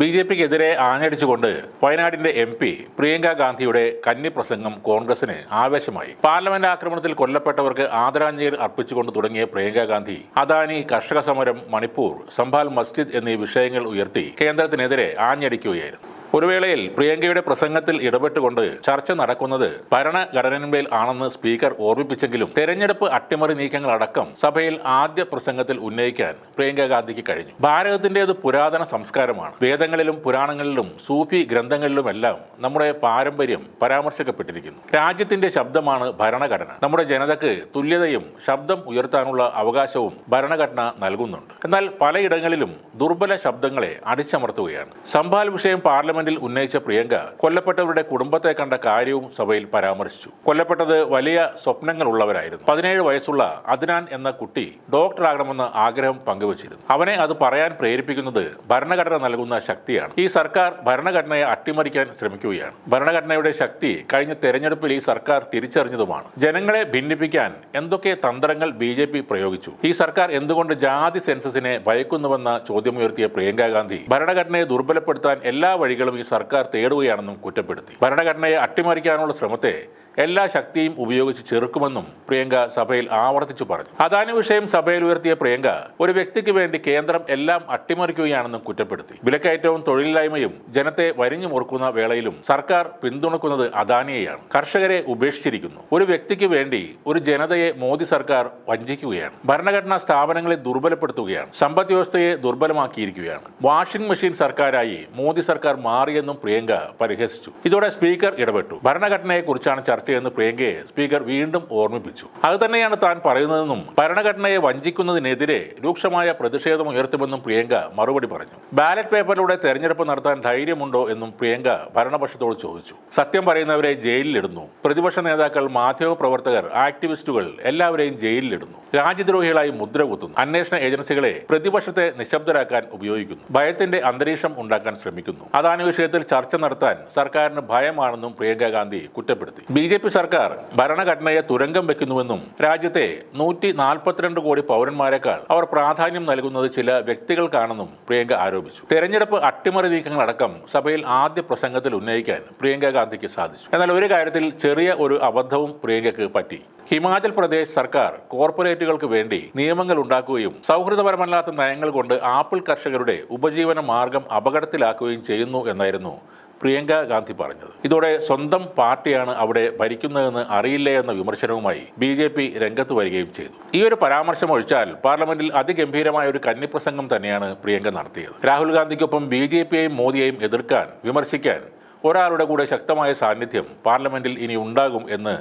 B J പിക്കെതിരെ ആഞ്ഞടിച്ചുകൊണ്ട് വയനാടിന്റെ M P Priyanka ഗാന്ധിയുടെ കന്നി പ്രസംഗം കോൺഗ്രസിന് ആവേശമായി. പാർലമെന്റ് ആക്രമണത്തിൽ കൊല്ലപ്പെട്ടവർക്ക് ആദരാഞ്ജലി അർപ്പിച്ചുകൊണ്ട് തുടങ്ങിയ പ്രിയങ്ക ഗാന്ധി അദാനി കർഷക സമരം മണിപ്പൂർ സംഭാൽ മസ്ജിദ് എന്നീ വിഷയങ്ങൾ ഉയർത്തി കേന്ദ്രത്തിനെതിരെ ആഞ്ഞടിക്കുകയായിരുന്നു. ഒരു വേളയിൽ പ്രിയങ്കയുടെ പ്രസംഗത്തിൽ ഇടപെട്ടുകൊണ്ട് ചർച്ച നടക്കുന്നത് ഭരണഘടനമേൽ ആണെന്ന് സ്പീക്കർ ഓർമ്മിപ്പിച്ചെങ്കിലും തെരഞ്ഞെടുപ്പ് അട്ടിമറി നീക്കങ്ങൾ അടക്കം സഭയിൽ ആദ്യ പ്രസംഗത്തിൽ ഉന്നയിക്കാൻ പ്രിയങ്ക ഗാന്ധിക്ക് കഴിഞ്ഞു. ഭാരതത്തിന്റേത് പുരാതന സംസ്കാരമാണ്. വേദങ്ങളിലും പുരാണങ്ങളിലും സൂഫി ഗ്രന്ഥങ്ങളിലുമെല്ലാം നമ്മുടെ പാരമ്പര്യം പരാമർശിക്കപ്പെട്ടിരിക്കുന്നു. രാജ്യത്തിന്റെ ശബ്ദമാണ് ഭരണഘടന. നമ്മുടെ ജനതയ്ക്ക് തുല്യതയും ശബ്ദം ഉയർത്താനുള്ള അവകാശവും ഭരണഘടന നൽകുന്നുണ്ട്. എന്നാൽ പലയിടങ്ങളിലും ദുർബല ശബ്ദങ്ങളെ അടിച്ചമർത്തുകയാണ്. സംഭാൽ വിഷയം പാർലമെന്റിൽ ഉന്നയിച്ച പ്രിയങ്ക കൊല്ലപ്പെട്ടവരുടെ കുടുംബത്തെ കണ്ട കാര്യവും സഭയിൽ പരാമർശിച്ചു. കൊല്ലപ്പെട്ടത് വലിയ സ്വപ്നങ്ങളുള്ളവരായിരുന്നു. പതിനേഴ് വയസ്സുള്ള അദ്നാൻ എന്ന കുട്ടി ഡോക്ടറാകണമെന്ന ആഗ്രഹം പങ്കുവച്ചിരുന്നു. അവനെ അത് പറയാൻ പ്രേരിപ്പിക്കുന്നത് ഭരണഘടന നൽകുന്ന ശക്തിയാണ്. ഈ സർക്കാർ ഭരണഘടനയെ അട്ടിമറിക്കാൻ ശ്രമിക്കുകയാണ്. ഭരണഘടനയുടെ ശക്തി കഴിഞ്ഞ തെരഞ്ഞെടുപ്പിൽ ഈ സർക്കാർ തിരിച്ചറിഞ്ഞതുമാണ്. ജനങ്ങളെ ഭിന്നിപ്പിക്കാൻ എന്തൊക്കെ തന്ത്രങ്ങൾ ബി പ്രയോഗിച്ചു? ഈ സർക്കാർ എന്തുകൊണ്ട് ജാതി സെൻസസിനെ ഭയക്കുന്നുവെന്ന ചോദ്യമുയർത്തിയ പ്രിയങ്ക ഗാന്ധി ഭരണഘടനയെ ദുർബലപ്പെടുത്താൻ എല്ലാ വഴികളും ഈ സർക്കാർ തേടുകയാണെന്നും കുറ്റപ്പെടുത്തി. ഭരണഘടനയെ അട്ടിമറിക്കാനുള്ള ശ്രമത്തെ എല്ലാ ശക്തിയും ഉപയോഗിച്ച് ചെറുക്കുമെന്നും പ്രിയങ്ക സഭയിൽ ആവർത്തിച്ചു പറഞ്ഞു. അദാനി വിഷയം സഭയിൽ ഉയർത്തിയ പ്രിയങ്ക ഒരു വ്യക്തിക്ക് വേണ്ടി കേന്ദ്രം എല്ലാം അട്ടിമറിക്കുകയാണെന്നും കുറ്റപ്പെടുത്തി. വിലക്കയറ്റവും തൊഴിലില്ലായ്മയും ജനത്തെ വരിഞ്ഞു മുറുക്കുന്ന വേളയിലും സർക്കാർ പിന്തുണക്കുന്നത് അദാനിയെയാണ്. കർഷകരെ ഉപേക്ഷിച്ചിരിക്കുന്നു. ഒരു വ്യക്തിക്ക് വേണ്ടി ഒരു ജനതയെ മോദി സർക്കാർ വഞ്ചിക്കുകയാണ്. ഭരണഘടനാ സ്ഥാപനങ്ങളെ ദുർബലപ്പെടുത്തുകയാണ്. സമ്പദ് വ്യവസ്ഥയെ ദുർബലമാക്കിയിരിക്കുകയാണ്. വാഷിംഗ് മെഷീൻ സർക്കാരായി മോദി സർക്കാർ മാറിയെന്നും പ്രിയങ്ക പരിഹസിച്ചു. ഇതോടെ സ്പീക്കർ ഇടപെട്ടു. ഭരണഘടനയെക്കുറിച്ചാണ് ചർച്ചയെന്ന് പ്രിയങ്കയെ സ്പീക്കർ വീണ്ടും ഓർമ്മിപ്പിച്ചു. അത് തന്നെയാണ് താൻ പറയുന്നതെന്നും ഭരണഘടനയെ വഞ്ചിക്കുന്നതിനെതിരെ രൂക്ഷമായ പ്രതിഷേധം ഉയർത്തുമെന്നും പ്രിയങ്ക മറുപടി പറഞ്ഞു. ബാലറ്റ് പേപ്പറിലൂടെ തെരഞ്ഞെടുപ്പ് നടത്താൻ ധൈര്യമുണ്ടോ എന്നും പ്രിയങ്ക ഭരണപക്ഷത്തോട് ചോദിച്ചു. സത്യം പറയുന്നവരെ ജയിലിലിടുന്നു. പ്രതിപക്ഷ നേതാക്കൾ മാധ്യമപ്രവർത്തകർ ആക്ടിവിസ്റ്റുകൾ എല്ലാവരെയും ജയിലിലിടുന്നു. രാജ്യദ്രോഹികളായി മുദ്ര കുത്തുന്നു. അന്വേഷണ ഏജൻസികളെ പ്രതിപക്ഷത്തെ നിശബ്ദരാക്കാൻ ഉപയോഗിക്കുന്നു. ഭയത്തിന്റെ അന്തരീക്ഷം ഉണ്ടാക്കാൻ ശ്രമിക്കുന്നു. അതാണ് വിഷയത്തിൽ ചർച്ച നടത്താൻ സർക്കാരിന് ഭയമാണെന്നും പ്രിയങ്ക ഗാന്ധി കുറ്റപ്പെടുത്തി. ബി ജെ പി സർക്കാർ ഭരണഘടനയെ തുരങ്കം വെക്കുന്നുവെന്നും രാജ്യത്തെ നൂറ്റി നാൽപ്പത്തിരണ്ട് കോടി പൗരന്മാരെക്കാൾ അവർ പ്രാധാന്യം നൽകുന്നത് ചില വ്യക്തികൾക്കാണെന്നും പ്രിയങ്ക ആരോപിച്ചു. തെരഞ്ഞെടുപ്പ് അട്ടിമറി നീക്കങ്ങളടക്കം സഭയിൽ ആദ്യ പ്രസംഗത്തിൽ ഉന്നയിക്കാൻ പ്രിയങ്ക ഗാന്ധിക്ക് സാധിച്ചു. എന്നാൽ ഒരു കാര്യത്തിൽ ചെറിയ ഒരു അബദ്ധവും പ്രിയങ്കയ്ക്ക് പറ്റി. ഹിമാചൽ പ്രദേശ് സർക്കാർ കോർപ്പറേറ്റുകൾക്ക് വേണ്ടി നിയമങ്ങൾ ഉണ്ടാക്കുകയും സൗഹൃദപരമല്ലാത്ത നയങ്ങൾ കൊണ്ട് ആപ്പിൾ കർഷകരുടെ ഉപജീവന മാർഗം അപകടത്തിലാക്കുകയും ചെയ്യുന്നു എന്നായിരുന്നു പ്രിയങ്ക ഗാന്ധി പറഞ്ഞത്. ഇതോടെ സ്വന്തം പാർട്ടിയാണ് അവിടെ ഭരിക്കുന്നതെന്ന് അറിയില്ലേ എന്ന വിമർശനവുമായി ബി ജെ പി രംഗത്ത് വരികയും ചെയ്തു. ഈ ഒരു പരാമർശം ഒഴിച്ചാൽ പാർലമെന്റിൽ അതിഗംഭീരമായ ഒരു കന്നിപ്രസംഗം തന്നെയാണ് പ്രിയങ്ക നടത്തിയത്. രാഹുൽ ഗാന്ധിക്കൊപ്പം ബി ജെ പിയെയും മോദിയെയും എതിർക്കാൻ വിമർശിക്കാൻ ഒരാളുടെ കൂടെ ശക്തമായ സാന്നിധ്യം പാർലമെന്റിൽ ഇനി ഉണ്ടാകും എന്ന്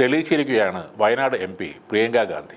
തെളിയിച്ചിരിക്കുകയാണ് വയനാട് എം പ്രിയങ്ക ഗാന്ധി.